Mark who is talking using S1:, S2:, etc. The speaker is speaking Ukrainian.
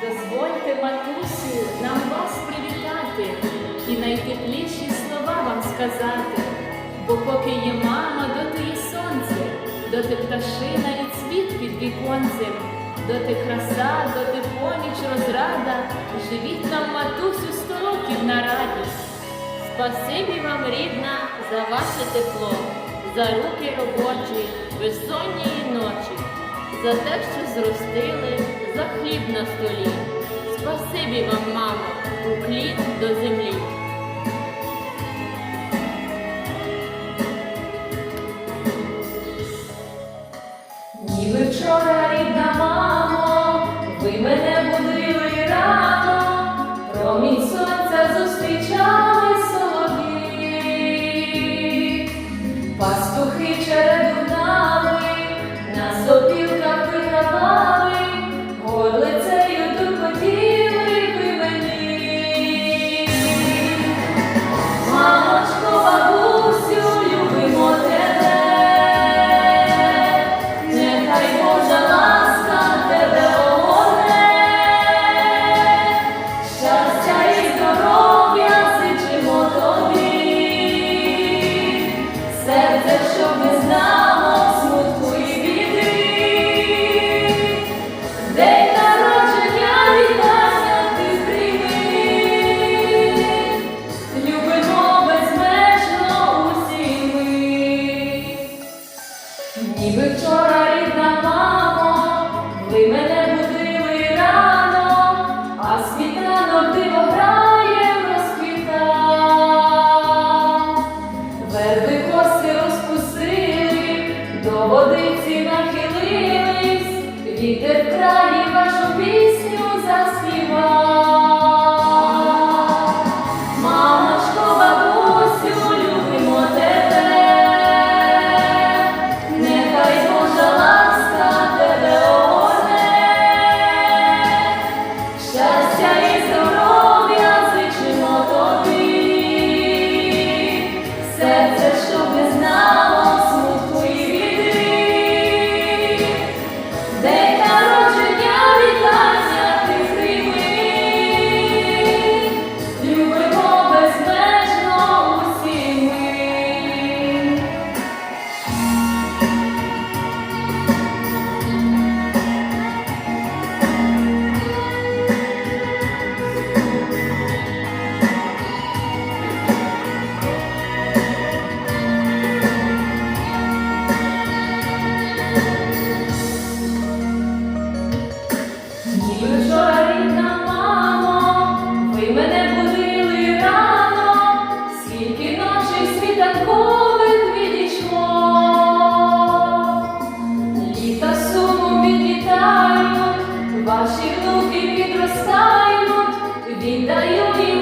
S1: Дозвольте, матусю, нам вас привітати і найтепліші слова вам сказати. Бо поки є мама, доти і сонце, доти пташина і цвіт під віконцем, доти краса, доти поміч розрада, живіть нам, матусю, сто років на радість.
S2: Спасибі вам, рідна, за ваше тепло, за руки робочі, безсонні ночі, за те, що зростили, за хліб на столі. Спасибі вам, мамо, уклін до землі.
S1: Ніби вчора рідна мамо, ви мене будили рано, а світанок диво грає розквіта. Верби коси розпустили, до водиці нахилились, вітер в краї вашу пісню заспівав. Ваші внуки підростають, віддають